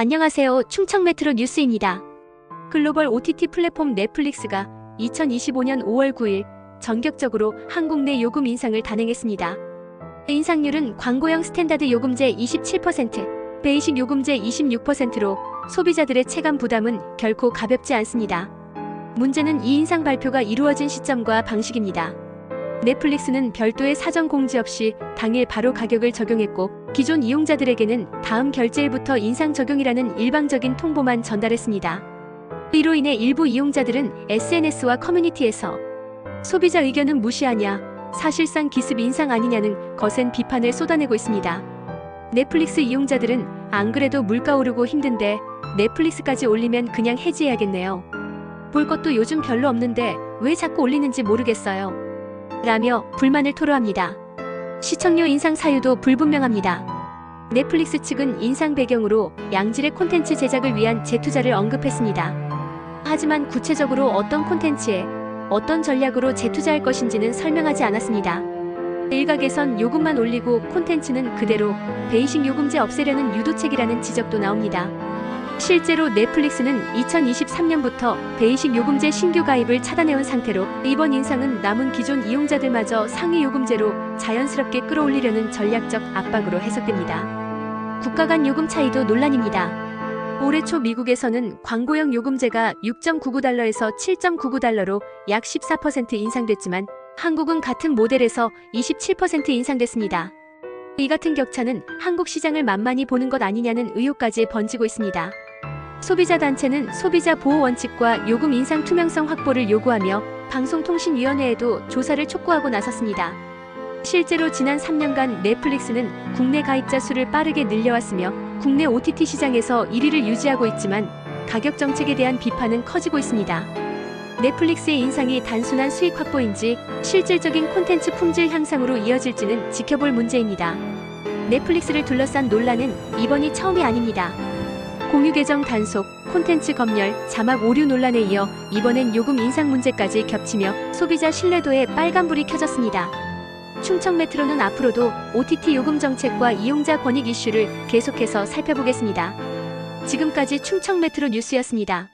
안녕하세요. 충청 메트로 뉴스입니다. 글로벌 OTT 플랫폼 넷플릭스가 2025년 5월 9일 전격적으로 한국 내 요금 인상을 단행했습니다. 인상률은 광고형 스탠다드 요금제 27%, 베이식 요금제 26%로 소비자들의 체감 부담은 결코 가볍지 않습니다. 문제는 이 인상 발표가 이루어진 시점과 방식입니다. 넷플릭스는 별도의 사전 공지 없이 당일 바로 가격을 적용했고 기존 이용자들에게는 다음 결제일부터 인상 적용이라는 일방적인 통보만 전달했습니다. 이로 인해 일부 이용자들은 SNS와 커뮤니티에서 소비자 의견은 무시하냐, 사실상 기습 인상 아니냐는 거센 비판을 쏟아내고 있습니다. 넷플릭스 이용자들은 안 그래도 물가 오르고 힘든데 넷플릭스까지 올리면 그냥 해지해야겠네요. 볼 것도 요즘 별로 없는데 왜 자꾸 올리는지 모르겠어요. 라며 불만을 토로합니다. 시청료 인상 사유도 불분명합니다. 넷플릭스 측은 인상 배경으로 양질의 콘텐츠 제작을 위한 재투자를 언급했습니다. 하지만 구체적으로 어떤 콘텐츠에 어떤 전략으로 재투자할 것인지는 설명하지 않았습니다. 일각에선 요금만 올리고 콘텐츠는 그대로 베이식 요금제 없애려는 유도책이라는 지적도 나옵니다. 실제로 넷플릭스는 2023년부터 베이식 요금제 신규 가입을 차단해온 상태로 이번 인상은 남은 기존 이용자들마저 상위 요금제로 자연스럽게 끌어올리려는 전략적 압박으로 해석됩니다. 국가 간 요금 차이도 논란입니다. 올해 초 미국에서는 광고형 요금제가 6.99달러에서 7.99달러로 약 14% 인상됐지만 한국은 같은 모델에서 27% 인상됐습니다. 이 같은 격차는 한국 시장을 만만히 보는 것 아니냐는 의혹까지 번지고 있습니다. 소비자 단체는 소비자 보호 원칙과 요금 인상 투명성 확보를 요구하며 방송통신위원회에도 조사를 촉구하고 나섰습니다. 실제로 지난 3년간 넷플릭스는 국내 가입자 수를 빠르게 늘려왔으며 국내 OTT 시장에서 1위를 유지하고 있지만 가격 정책에 대한 비판은 커지고 있습니다. 넷플릭스의 인상이 단순한 수익 확보인지 실질적인 콘텐츠 품질 향상으로 이어질지는 지켜볼 문제입니다. 넷플릭스를 둘러싼 논란은 이번이 처음이 아닙니다. 공유 계정 단속, 콘텐츠 검열, 자막 오류 논란에 이어 이번엔 요금 인상 문제까지 겹치며 소비자 신뢰도에 빨간불이 켜졌습니다. 충청 메트로는 앞으로도 OTT 요금 정책과 이용자 권익 이슈를 계속해서 살펴보겠습니다. 지금까지 충청 메트로 뉴스였습니다.